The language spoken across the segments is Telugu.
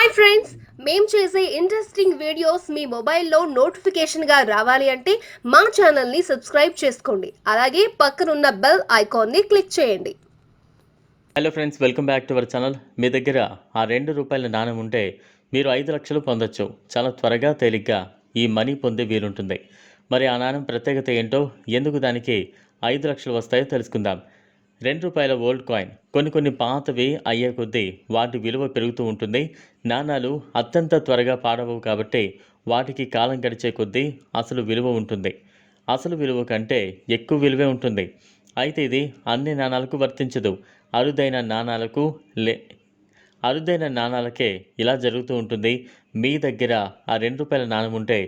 హాయ్ ఫ్రెండ్స్ మేము చేసే ఇంట్రెస్టింగ్ వీడియోస్ మీ మొబైల్లో నోటిఫికేషన్గా రావాలి అంటే మా ఛానల్ని సబ్స్క్రైబ్ చేసుకోండి. అలాగే పక్కనున్న బెల్ ఐకాన్ని క్లిక్ చేయండి. Hello friends welcome back to our channel మీ దగ్గర ఆ రెండు రూపాయల నాణం ఉంటే మీరు ఐదు లక్షలు పొందొచ్చు. చాలా త్వరగా తేలిగ్గా ఈ మనీ పొందే వీలుంటుంది. మరి ఆ నాణం ప్రత్యేకత ఏంటో ఎందుకు దానికి ఐదు లక్షలు వస్తాయో తెలుసుకుందాం. రెండు రూపాయల ఓల్డ్ కాయిన్ కొన్ని కొన్ని పాతవి అయ్యే కొద్దీ వాటి విలువ పెరుగుతూ ఉంటుంది. నాణాలు అత్యంత త్వరగా పాడవవు కాబట్టి వాటికి కాలం గడిచే కొద్దీ అసలు విలువ ఉంటుంది. అసలు విలువ కంటే ఎక్కువ విలువే ఉంటుంది. అయితే ఇది అన్ని నాణాలకు వర్తించదు. అరుదైన నాణాలకు లే అరుదైన నాణాలకే ఇలా జరుగుతూ ఉంటుంది. మీ దగ్గర ఆ రెండు రూపాయల నాణం ఉంటే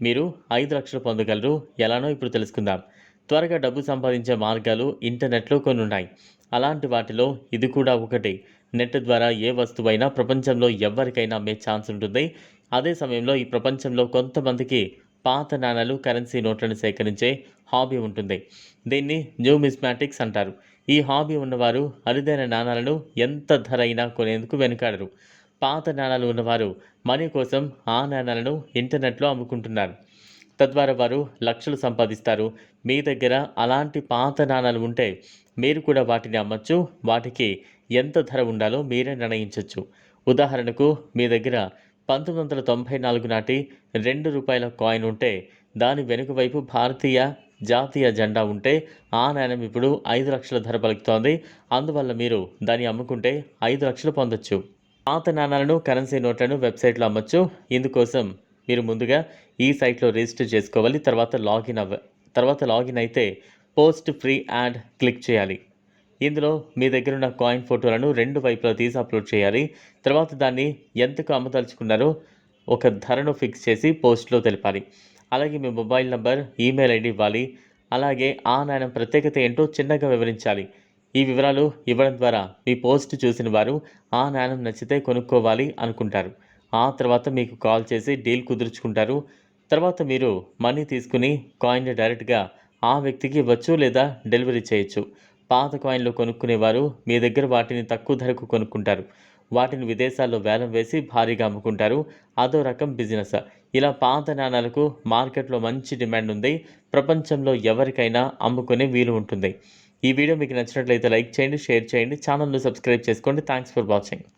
మీరు ఐదు లక్షలు పొందగలరు. ఎలానో ఇప్పుడు తెలుసుకుందాం. త్వరగా డబ్బు సంపాదించే మార్గాలు ఇంటర్నెట్లో కొన్ని ఉన్నాయి అలాంటి వాటిలో ఇది కూడా ఒకటి. నెట్ ద్వారా ఏ వస్తువైనా ప్రపంచంలో ఎవరికైనా అమ్మే ఛాన్స్ ఉంటుంది. అదే సమయంలో ఈ ప్రపంచంలో కొంతమందికి పాత నాణాలు కరెన్సీ నోట్లను సేకరించే హాబీ ఉంటుంది. దీన్ని న్యూమిస్మాటిక్స్ అంటారు. ఈ హాబీ ఉన్నవారు అరుదైన నాణాలను ఎంత ధర అయినా కొనేందుకు వెనుకాడరు. పాత నాణాలు ఉన్నవారు మనీ కోసం ఆ నాణాలను ఇంటర్నెట్లో అమ్ముకుంటున్నారు. తద్వారా వారు లక్షలు సంపాదిస్తారు. మీ దగ్గర అలాంటి పాత నాణాలు ఉంటే మీరు కూడా వాటిని అమ్మచ్చు. వాటికి ఎంత ధర ఉండాలో మీరే నిర్ణయించవచ్చు ఉదాహరణకు మీ దగ్గర పంతొమ్మిది వందల తొంభై నాలుగు నాటి రెండు రూపాయల కాయిన్ ఉంటే దాని వెనుక వైపు భారతీయ జాతీయ జెండా ఉంటే ఆ నాణ్యం ఇప్పుడు ఐదు లక్షల ధర పలుకుతోంది. అందువల్ల మీరు దాన్ని అమ్ముకుంటే ఐదు లక్షలు పొందొచ్చు. పాత నాణాలను కరెన్సీ నోట్లను వెబ్సైట్లో అమ్మచ్చు. ఇందుకోసం మీరు ముందుగా ఈ సైట్లో రిజిస్టర్ చేసుకోవాలి. తర్వాత లాగిన్ అవ్వ తర్వాత లాగిన్ అయితే పోస్ట్ ఫ్రీ యాడ్ క్లిక్ చేయాలి. ఇందులో మీ దగ్గర ఉన్న కాయిన్ ఫోటోలను రెండు వైపులా తీసి అప్లోడ్ చేయాలి. తర్వాత దాన్ని ఎంతకు అమ్మదలుచుకున్నారో ఒక ధరను ఫిక్స్ చేసి పోస్ట్లో తెలిపాలి. అలాగే మీ మొబైల్ నంబర్ ఈమెయిల్ ఐడి ఇవ్వాలి. అలాగే ఆ నాణ్యం ప్రత్యేకత ఏంటో చిన్నగా వివరించాలి. ఈ వివరాలు ఇవ్వడం ద్వారా మీ పోస్ట్ చూసిన వారు ఆ నాణ్యం నచ్చితే కొనుక్కోవాలి అనుకుంటారు. ఆ తర్వాత మీకు కాల్ చేసి డీల్ కుదుర్చుకుంటారు. తర్వాత మీరు మనీ తీసుకుని కాయిన్ డైరెక్ట్గా ఆ వ్యక్తికి ఇవ్వచ్చు లేదా డెలివరీ చేయొచ్చు. పాత కాయిన్లు కొనుక్కునేవారు మీ దగ్గర వాటిని తక్కువ ధరకు కొనుక్కుంటారు. వాటిని విదేశాల్లో వేలం వేసి భారీగా అమ్ముకుంటారు. అదో రకం బిజినెస్ ఇలా పాత నాణాలకు మార్కెట్లో మంచి డిమాండ్ ఉంది. ప్రపంచంలో ఎవరికైనా అమ్ముకునే వీలు ఉంటుంది. ఈ వీడియో మీకు నచ్చినట్లయితే లైక్ చేయండి షేర్ చేయండి ఛానల్ను సబ్స్క్రైబ్ చేసుకోండి. Thanks for watching